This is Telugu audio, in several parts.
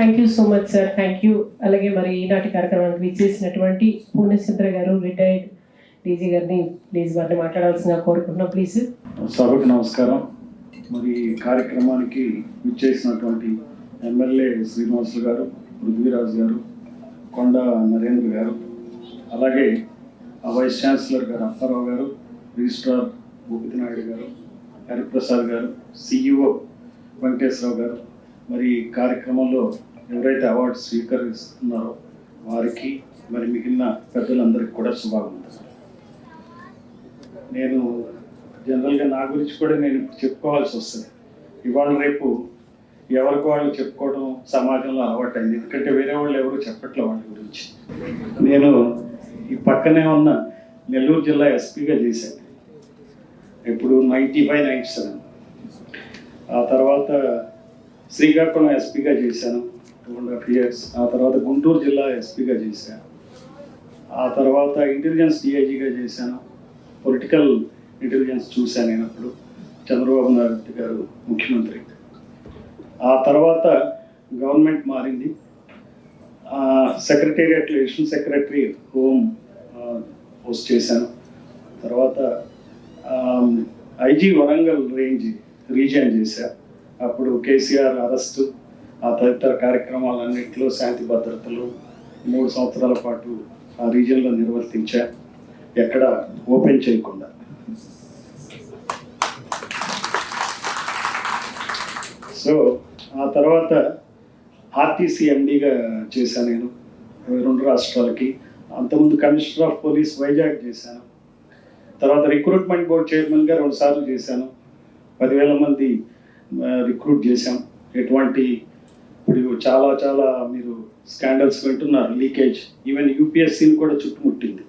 Thank you so much sir thank you అలాగే మరి ఈనాటి కార్యక్రమానికి విచ్చేసినటువంటి పూర్ణచంద్ర గారు రిటైర్డ్ డీజీ గారిని ప్లీజ్ వారిని మాట్లాడాల్సిన కోరుకుంటున్నాం. ప్లీజ్ సభకు నమస్కారం. మరి కార్యక్రమానికి విచ్చేసినటువంటి ఎమ్మెల్యే శ్రీనివాసులు గారు పృథ్వీరాజు గారు కొండ నరేంద్ర గారు అలాగే ఆ వైస్ ఛాన్సలర్ గారు అప్పారావు గారు రిజిస్ట్రార్ భూపతి నాయుడు గారు హరిప్రసాద్ గారు సిఇఓ వెంకటేశ్వరరావు గారు. మరి కార్యక్రమంలో ఎవరైతే అవార్డు స్వీకరిస్తున్నారో వారికి మరి మిగిలిన పెద్దలందరికీ కూడా శుభాకాంక్షలు నేను జనరల్గా నా గురించి కూడా నేను ఇప్పుడు చెప్పుకోవాల్సి వస్తుంది. ఇవాళ రేపు ఎవరికి వాళ్ళు చెప్పుకోవడం సమాజంలో అలవాటైంది. ఎందుకంటే వేరే వాళ్ళు ఎవరు చెప్పట్లే వాళ్ళ గురించి. నేను ఈ పక్కనే ఉన్న నెల్లూరు జిల్లా ఎస్పీగా చేశాను. ఇప్పుడు నైంటీ ఫైవ్ నైంటీ సెవెన్. ఆ తర్వాత శ్రీకాకుళం ఎస్పీగా చేశాను. టూ అండ్ హాఫ్ ఇయర్స్ ఆ తర్వాత గుంటూరు జిల్లా ఎస్పీగా చేశాను. ఆ తర్వాత ఇంటెలిజెన్స్ డిఐజీగా చేశాను. పొలిటికల్ ఇంటెలిజెన్స్ చూశాను నేను అప్పుడు. చంద్రబాబు నాయుడు గారు ముఖ్యమంత్రి. ఆ తర్వాత గవర్నమెంట్ మారింది. Secretariat additional secretary home post చేశాను. తర్వాత ఐజీ వరంగల్ రేంజ్ రీజన్ చేశా. అప్పుడు కేసీఆర్ అరెస్టు ఆ తదితర కార్యక్రమాలన్నింటిలో శాంతి భద్రతలు మూడు సంవత్సరాల పాటు ఆ రీజియన్లో నిర్వర్తించా. ఎక్కడ ఓపెన్ చేయకుండా. సో ఆ తర్వాత ఆర్టీసీ ఎండీగా చేశాను నేను. రెండు రాష్ట్రాలకి. అంతకుముందు కమిషనర్ ఆఫ్ పోలీస్ వైజాగ్ చేశాను. తర్వాత రిక్రూట్మెంట్ బోర్డ్ చైర్మన్గా రెండుసార్లు చేశాను. పదివేల మంది రిక్రూట్ చేశాం. ఎటువంటి ఇప్పుడు చాలా చాలా మీరు స్కాండల్స్ వింటున్నారు లీకేజ్ ఈవెన్ యూపీఎస్సీని కూడా చుట్టుముట్టింది.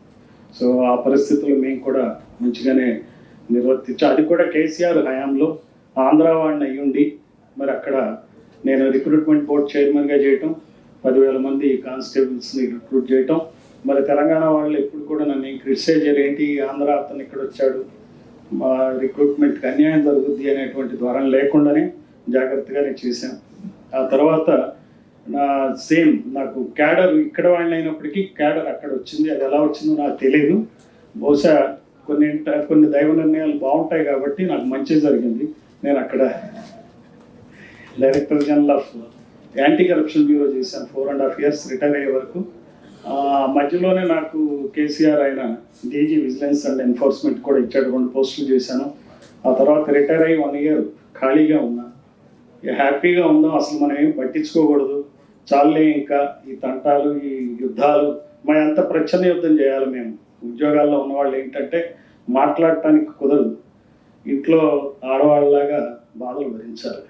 సో ఆ పరిస్థితులు మేము కూడా మంచిగానే నిర్వర్తించాం అది కూడా కేసీఆర్ హయాంలో ఆంధ్ర వాడిని అయ్యుండి మరి అక్కడ నేను రిక్రూట్మెంట్ బోర్డ్ చైర్మన్గా చేయటం పదివేల మంది కానిస్టేబుల్స్ని రిక్రూట్ చేయటం మరి తెలంగాణ వాళ్ళు ఎప్పుడు కూడా నన్ను ఏం క్రిటిసైజ్ ఏంటి ఆంధ్ర అతను ఇక్కడ వచ్చాడు? మా రిక్రూట్మెంట్కి అన్యాయం జరుగుద్ది అనేటువంటి ద్వారం లేకుండానే జాగ్రత్తగా నేను చేశాను ఆ తర్వాత నా సేమ్ నాకు క్యాడర్ ఇక్కడ వాడిని అయినప్పటికీ క్యాడర్ అక్కడ వచ్చింది. అది ఎలా వచ్చిందో నాకు తెలియదు బహుశా కొన్ని కొన్ని దైవ నిర్ణయాలు బాగుంటాయి కాబట్టి నాకు మంచి జరిగింది. నేను అక్కడ director general of anti corruption bureau చేశాను. Four and half years retire అయ్యే వరకు. ఆ మధ్యలోనే నాకు కేసీఆర్ ఆయన డీజీ విజిలెన్స్ అండ్ ఎన్ఫోర్స్మెంట్ కూడా ఇచ్చాడు రెండు పోస్టులు చేశాను. ఆ తర్వాత రిటైర్ అయ్యి వన్ ఇయర్ ఖాళీగా ఉన్నాను హ్యాపీగా ఉందాం అసలు మనం ఏం పట్టించుకోకూడదు. చాలే ఇంకా ఈ తంటాలు ఈ యుద్ధాలు మన ఎంత ప్రచ్ఛన్న యుద్ధం చేయాలి మేము. ఉద్యోగాల్లో ఉన్న వాళ్ళు ఏంటంటే మాట్లాడటానికి కుదరదు. ఇంట్లో ఆడవాళ్ళలాగా బాధలు భరించాలి.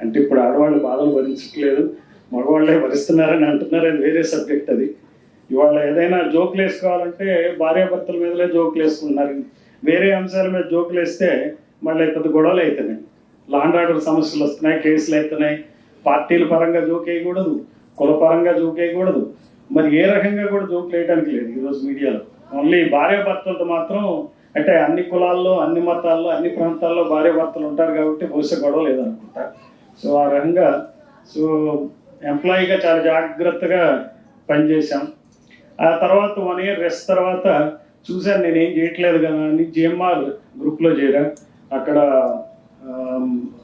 అంటే ఇప్పుడు ఆడవాళ్ళు బాధలు భరించట్లేదు మగవాళ్ళే భరిస్తున్నారని అంటున్నారు అది వేరే సబ్జెక్ట్ అది. ఇవాళ ఏదైనా జోకులు వేసుకోవాలంటే భార్యాభర్తల మీదలే జోకులు వేసుకుంటున్నారు. వేరే అంశాల మీద జోకులు వేస్తే మళ్ళీ పెద్ద గొడవలు అవుతున్నాయి లాండ్ ఆర్డర్ సమస్యలు వస్తున్నాయి కేసులు అవుతున్నాయి. పార్టీల పరంగా జోక్ వేయకూడదు కుల పరంగా జోక్ మరి ఏ రకంగా కూడా జోకులేయడానికి లేదు ఈరోజు మీడియాలో. ఓన్లీ భార్యాభర్తలతో మాత్రం అంటే అన్ని కులాల్లో అన్ని మతాల్లో అన్ని ప్రాంతాల్లో భార్యాభర్తలు ఉంటారు కాబట్టి బహుశా గొడవ లేదనుకుంటా. సో ఆ రకంగా సో ఎంప్లాయీగా చాలా జాగ్రత్తగా పనిచేశాం. ఆ తర్వాత వన్ ఇయర్ రెస్ట్ తర్వాత చూశాను నేను చేయట్లేదు కదా అని జిఎంఆర్ గ్రూప్లో చేరా అక్కడ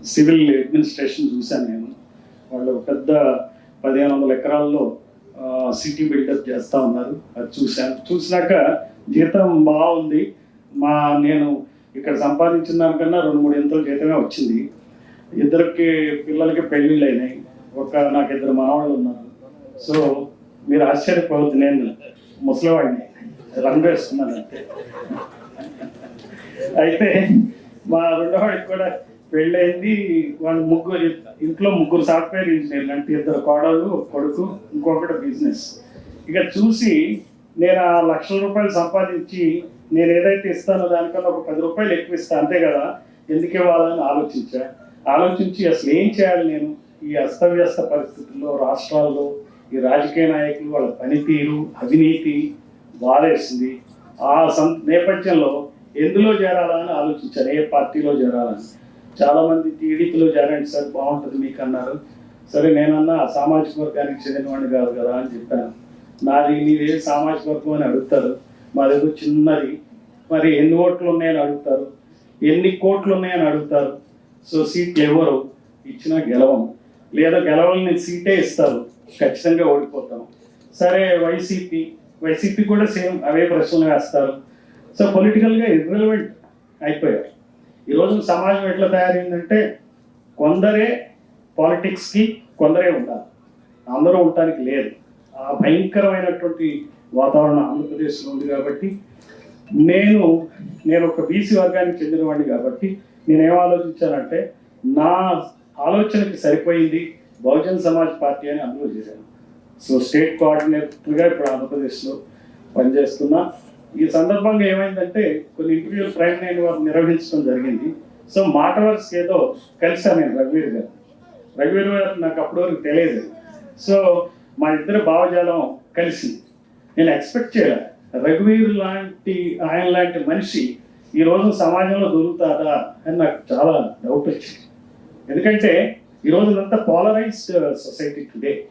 సివిల్ అడ్మినిస్ట్రేషన్ చూశాను నేను. వాళ్ళు పెద్ద పదిహేను వందల ఎకరాల్లో సిటీ బిల్డప్ చేస్తూ ఉన్నారు. అది చూశాను. చూసినాక జీతం బాగుంది. మా నేను ఇక్కడ సంపాదించిన దానికన్నా రెండు మూడు ఎంతల జీతమే వచ్చింది. ఇద్దరికి పిల్లలకి పెళ్ళిళ్ళు అయినాయి. ఒక నాకు ఇద్దరు మనవాళ్ళు ఉన్నారు. సో మీరు ఆశ్చర్యపోవద్దు నేను ముసలివాడిని. రంగు వేసుకున్నాను అంతే. అయితే మా రెండో వాడికి కూడా పెళ్ళైంది వాళ్ళు ముగ్గురు ఇంట్లో ముగ్గురు సాఫ్ట్వేర్ ఇంజనీర్లు అంటే ఇద్దరు కోడలు కొడుకు ఇంకొకటి బిజినెస్. ఇక చూసి నేను ఆ లక్షల రూపాయలు సంపాదించి నేను ఏదైతే ఇస్తానో దానికన్నా ఒక పది రూపాయలు ఎక్కువ ఇస్తాను అంతే కదా? ఎందుకు ఇవ్వాలని ఆలోచించా. ఆలోచించి అసలు ఏం చేయాలి నేను? ఈ అస్తవ్యస్త పరిస్థితుల్లో రాష్ట్రాల్లో ఈ రాజకీయ నాయకులు వాళ్ళ పనితీరు అవినీతి బాధేసింది. ఆ సం నేపథ్యంలో ఎందులో చేరాలని ఆలోచించాను? ఏ పార్టీలో చేరాలని. చాలా మంది టీడీపీలో చేరండి సార్ బాగుంటుంది మీకు అన్నారు. సరే నేనన్నా ఆ సామాజిక వర్గానికి చెందినవాడిని కాదు కదా అని చెప్పాను. నాది నీది సామాజిక వర్గం అని అడుగుతారు. మాదేదో చిన్నది. మరి ఎన్ని ఓట్లు ఉన్నాయని అడుగుతారు? ఎన్ని కోట్లు ఉన్నాయని అడుగుతారు? సో సీట్లు ఎవరు? ఇచ్చినా గెలవం లేదా గెలవాలని సీటే ఇస్తారు. ఖచ్చితంగా ఓడిపోతాం సరే వైసీపీ. వైసీపీ కూడా సేమ్ అవే ప్రశ్నలు వేస్తారు. సో పొలిటికల్గా ఇర్రెలవెంట్ అయిపోయారు. ఈరోజు సమాజం ఎట్లా తయారైందంటే కొందరే పాలిటిక్స్కి కొందరే ఉండాలి. అందరూ ఉండటానికి లేదు. ఆ భయంకరమైనటువంటి వాతావరణం ఆంధ్రప్రదేశ్లో ఉంది కాబట్టి నేను నేను ఒక బీసీ వర్గానికి చెందినవాడిని కాబట్టి నేనేం ఆలోచించానంటే నా ఆలోచనకి సరిపోయింది బహుజన్ సమాజ్ పార్టీ అని అందులో చేశాను. సో స్టేట్ కోఆర్డినేటర్గా ఇప్పుడు ఆంధ్రప్రదేశ్లో పనిచేస్తున్నా ఈ సందర్భంగా ఏమైందంటే కొన్ని ఇంటర్వ్యూలు ప్రైమ్ నైన్ వారు నిర్వహించడం జరిగింది. సో మాట వరుసకి ఏదో కలిసాను నేను రఘువీర్ గారు. రఘువీర్ గారు నాకు అప్పటి వరకు తెలియదు. సో మా ఇద్దరు భావజాలం కలిసి నేను ఎక్స్పెక్ట్ చేయాలి. రఘువీర్ లాంటి ఆయన లాంటి మనిషి ఈ రోజు సమాజంలో దొరుకుతారా అని నాకు చాలా డౌట్ వచ్చింది. ఎందుకంటే ఈ రోజు అంతా పోలరైజ్డ్ సొసైటీ టుడే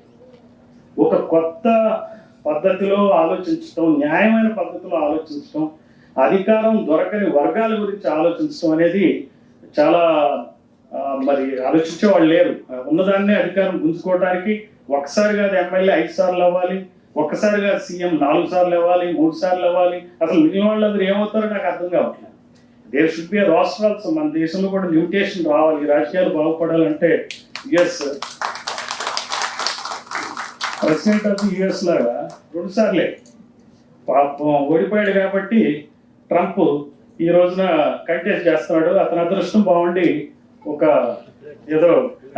ఒక కొత్త పద్ధతిలో ఆలోచించడం న్యాయమైన పద్ధతిలో ఆలోచించడం అధికారం దొరకని వర్గాల గురించి ఆలోచించడం అనేది చాలా మరి ఆలోచించే వాళ్ళు లేరు. ఉన్నదాన్నే అధికారం గుంజుకోవడానికి ఒకసారి కాదు ఎమ్మెల్యే ఐదు సార్లు అవ్వాలి ఒక్కసారి కాదు సీఎం నాలుగు సార్లు ఇవ్వాలి మూడు సార్లు ఇవ్వాలి అసలు మిగిలిన వాళ్ళందరూ ఏమవుతారో నాకు అర్థం కావట్లేదు. దేర్ షుడ్ బి రాష్ట్రాల్స్ మన దేశంలో కూడా లిమిటేషన్ రావాలి రాజకీయాలు బాగుపడాలంటే ఎస్ ప్రెసిడెంట్ ఆఫ్ యుఎస్ లాగా రెండు సార్లే పాపం ఓడిపోయాడు కాబట్టి ట్రంప్ ఈ రోజున కంటెస్ట్ చేస్తున్నాడు. అతని అదృష్టం బాగుండి ఒక ఏదో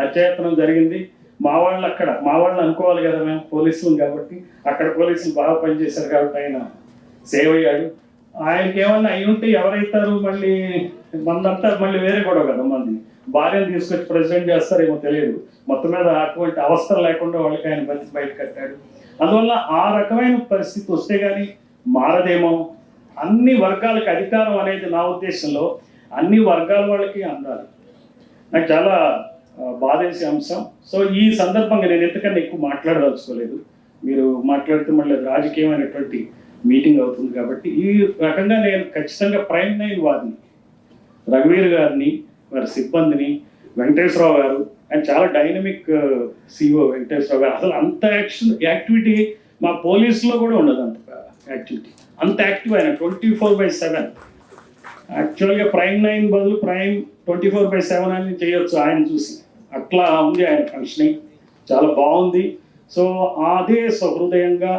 అత్యయత్నం జరిగింది. మా వాళ్ళు అక్కడ మా వాళ్ళు అనుకోవాలి కదా మేము పోలీసులు కాబట్టి అక్కడ పోలీసులు బాగా పనిచేశారు కాబట్టి ఆయన సేవ్ అయ్యాడు. ఆయనకి ఏమన్నా అయి ఉంటే ఎవరైతారు మళ్ళీ? మందంతా మళ్ళీ వేరే గొడవ కదా మంది. భార్యను తీసుకొచ్చి ప్రెసిడెంట్ చేస్తారేమో తెలియదు. మొత్తం మీద అటువంటి అవస్థ లేకుండా వాళ్ళకి ఆయన మంచి బయట కట్టాడు. అందువల్ల ఆ రకమైన పరిస్థితి వస్తే కానీ మారదేమో. అన్ని వర్గాలకు అధికారం అనేది నా ఉద్దేశంలో అన్ని వర్గాల వాళ్ళకి అందాలి. నాకు చాలా బాధేసే అంశం. సో ఈ సందర్భంగా నేను ఎంతకన్నా ఎక్కువ మాట్లాడదలుచుకోలేదు. మీరు మాట్లాడితే మళ్ళీ రాజకీయమైనటువంటి మీటింగ్ అవుతుంది కాబట్టి ఈ రకంగా నేను ఖచ్చితంగా ప్రైమ్ వారిని రఘువీర్ గారిని వారి సిబ్బందిని వెంకటేశ్వరరావు గారు అండ్ చాలా డైనమిక్ సిఓ వెంకటేశ్వరరావు గారు. అసలు అంత యాక్షన్ యాక్టివిటీ మా పోలీసులో కూడా ఉండదు అంత యాక్టివిటీ. అంత యాక్టివ్ అయిన ట్వంటీ ఫోర్ బై సెవెన్. యాక్చువల్గా ప్రైమ్ నైన్ బదులు prime twenty four by seven అని చేయొచ్చు ఆయన చూసి. అట్లా ఉంది ఆయన ఫంక్షనింగ్ చాలా బాగుంది. సో అదే సహృదయంగా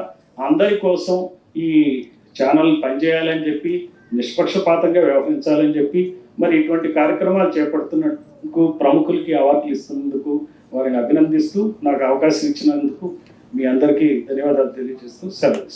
అందరి కోసం ఈ ఛానల్ పనిచేయాలని చెప్పి నిష్పక్షపాతంగా వ్యవహరించాలని చెప్పి మరి ఇటువంటి కార్యక్రమాలు చేపడుతున్నందుకు ప్రముఖులకి అవార్డులు ఇస్తున్నందుకు వారిని అభినందిస్తూ నాకు అవకాశం ఇచ్చినందుకు మీ అందరికీ ధన్యవాదాలు తెలియజేస్తూ సెలవు